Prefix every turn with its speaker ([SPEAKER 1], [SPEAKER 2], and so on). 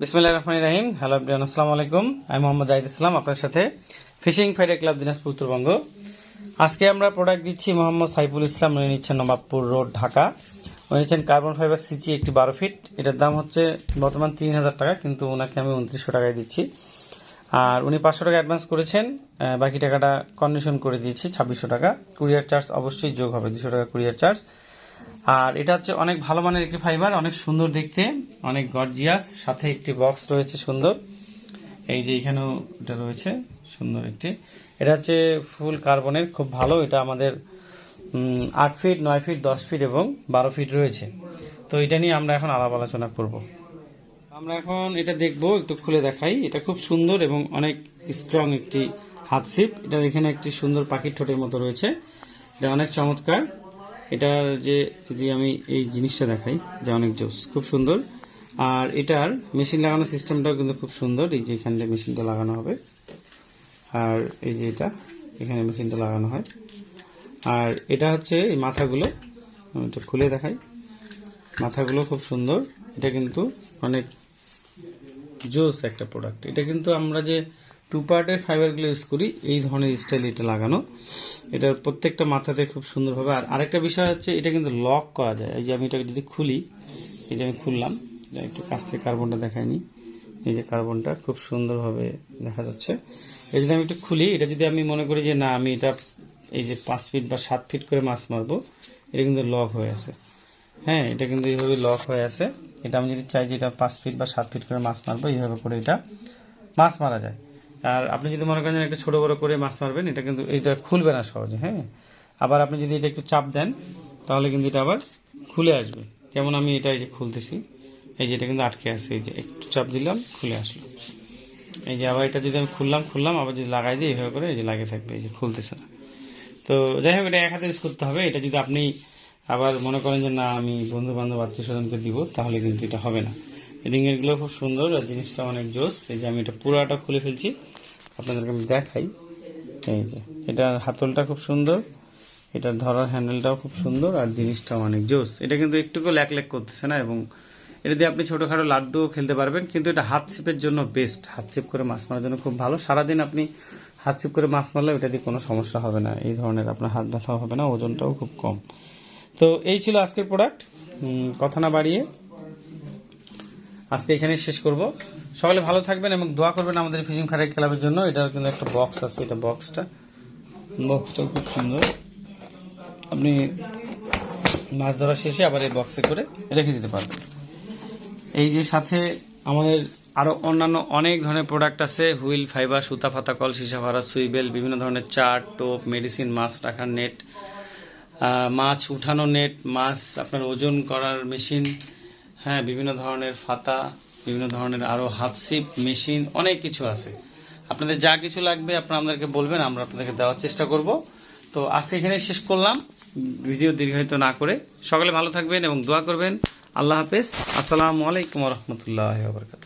[SPEAKER 1] বিসমিল্লাহ রহমান রাহিম। হ্যালো আব্রিয়ান আসসালামু আলাইকুম। আমি মোহাম্মদ জাহিদ ইসলাম, আপনার সাথে ফিশিং ফেডে ক্লাব দিনাজপুর উত্তরবঙ্গ। আজকে আমরা প্রোডাক্ট দিচ্ছি মোহাম্মদ সাইফুল ইসলাম। উনি নিচ্ছেন নবাবপুর রোড, ঢাকা। উনি নিচ্ছেন কার্বন ফাইবার সিচি একটি বারো ফিট এটার দাম হচ্ছে বর্তমান তিন হাজার টাকা, কিন্তু ওনাকে আমি উনত্রিশশো টাকায় দিচ্ছি। আর উনি পাঁচশো টাকা অ্যাডভান্স করেছেন। বাকি টাকাটা কন্ডিশন করে দিয়েছি, ছাব্বিশশো টাকা। কুরিয়ার চার্জ অবশ্যই যোগ হবে, দুশো টাকা কুরিয়ার চার্জ আর এটা হচ্ছে অনেক ভালো মানের একটি ফাইবার, অনেক সুন্দর দেখতে, অনেক গর্জিয়াস সাথে একটি বক্স রয়েছে সুন্দর। এই যে এখানেও এটা রয়েছে, সুন্দর একটি। এটা হচ্ছে ফুল কার্বনের খুব ভালো। এটা আমাদের আট ফিট নয় ফিট দশ ফিট এবং বারো ফিট রয়েছে। তো এটা নিয়ে আমরা এখন আলাপ আলোচনা করব। আমরা এখন এটা দেখব, একটু খুলে দেখাই। এটা খুব সুন্দর এবং অনেক স্ট্রং একটি হাতশিপ এটা এখানে একটি সুন্দর পাখির ঠোঁটের মতো রয়েছে। এটা অনেক চমৎকার। এটার যে যদি আমি এই জিনিসটা দেখাই, যে অনেক জোস, খুব সুন্দর। আর এটার মেশিন লাগানোর সিস্টেমটাও কিন্তু খুব সুন্দর, এই যে এখানে মেশিনটা লাগানো হবে। আর এই যে এটা, এখানে মেশিনটা লাগানো হয়। আর এটা হচ্ছে এই মাথাগুলো এটা খুলে দেখাই। মাথাগুলো খুব সুন্দর, এটা কিন্তু অনেক জোস একটা প্রোডাক্ট এটা কিন্তু আমরা যে টু পার্টের ফাইবারগুলো ইউজ করি, এই ধরনের স্টাইল এটা লাগানো। এটার প্রত্যেকটা মাথাতে খুব সুন্দরভাবে, আর আরেকটা বিষয় হচ্ছে এটা কিন্তু লক করা যায়। এই যে আমি এটাকে যদি খুলি, এই যে আমি খুললাম একটু কাছ থেকে কার্বনটা দেখায়নি। এই যে কার্বনটা খুব সুন্দরভাবে দেখা যাচ্ছে। এই যদি আমি একটু খুলি, এটা যদি আমি মনে করি যে না, আমি এটা এই যে পাঁচ ফিট বা সাত ফিট করে মাছ মারবো, এটা কিন্তু লক হয়ে আছে। হ্যাঁ এটা কিন্তু এইভাবে লক হয়ে আছে। এটা আমি যদি চাই যে এটা পাঁচ ফিট বা সাত ফিট করে মাছ মারবো, এইভাবে করে এটা মাছ মারা যায়। আর আপনি যদি মনে করেন একটা ছোট বড় করে মাছ মারবেন, এটা কিন্তু এটা খুলবে না সহজে হ্যাঁ? আবার আপনি যদি এটা একটু চাপ দেন, তাহলে কিন্তু এটা আবার খুলে আসবে। যেমন আমি এটা এই যে খুলতেছি, এই যে এটা কিন্তু আটকে আছে, এই যে একটু চাপ দিলাম, খুলে আসলো। এই যে আবার এটা যদি আমি খুললাম খুললাম, আবার যদি লাগাই দিই, এইভাবে করে এই যে লাগিয়ে থাকবে, এই যে খুলতেছে না। তো যাই হোক, এটা এক হাতে ইউজ করতে হবে। এটা যদি আপনি আবার মনে করেন যে না, আমি বন্ধু বান্ধব আত্মীয় স্বজনকে দিব, তাহলে কিন্তু এটা হবে না। রিংয়েরগুলো খুব সুন্দর আর জিনিসটা অনেক জোস। এই যে আমি এটা পুরাটা খুলে ফেলছি। আপনাদেরকে আমি দেখাই। এই যে, এটা হাতলটা খুব সুন্দর। এটার ধরার হ্যান্ডেলটাও খুব সুন্দর আর জিনিসটাও অনেক জোস। এটা কিন্তু একটুকু ল্যাক ল্যাক করতেছে না এবং এটা দিয়ে আপনি ছোটোখাটো লাড্ডুও খেলতে পারবেন, কিন্তু এটা হাত ছিপের জন্য বেস্ট হাত ছিপ করে মাছ মারার জন্য খুব ভালো। সারাদিন আপনি হাত ছিপ করে মাছ মারলে এটা দিয়ে কোনো সমস্যা হবে না। এই ধরনের আপনার হাত ব্যথাও হবে না, ওজনটাও খুব কম। তো এই ছিল আজকের প্রোডাক্ট কথা না বাড়িয়ে আজকে এখানে শেষ করব। সকালে ভালো থাকবেন এবং দোয়া করবেন আমাদের ফিশিং ফ্রাই ক্লাবের জন্য। এটার কিন্তু একটা বক্স আছে এটা বক্সটা। বক্সটাও খুব সুন্দর। আপনি মাছ ধরা শেষে আবার এই বক্সে করে রেখে দিতে পারবেন। এই যে সাথে আমাদের আরও অন্যান্য অনেক ধরনের প্রোডাক্ট আছে। হুইল ফাইবার সুতা ফাতা কল সিসা ভাড়া সুইবেল বিভিন্ন ধরনের চার টোপ মেডিসিন মাছ রাখার নেট মাছ উঠানো নেট মাছ আপনার ওজন করার মেশিন হ্যাঁ বিভিন্ন ধরনের ফাতা, বিভিন্ন ধরনের আরও হাতসিপ মেশিন, অনেক কিছু আছে। আপনাদের যা কিছু লাগবে আপনারা আমাদেরকে বলবেন, আমরা আপনাদেরকে দেওয়ার চেষ্টা করব। তো আজকে এখানে শেষ করলাম। ভিডিও দীর্ঘায়িত না করে সকালে ভালো থাকবেন এবং দোয়া করবেন। আল্লাহ হাফেজ। আসসালামু আলাইকুম রহমতুল্লাহ বরকাত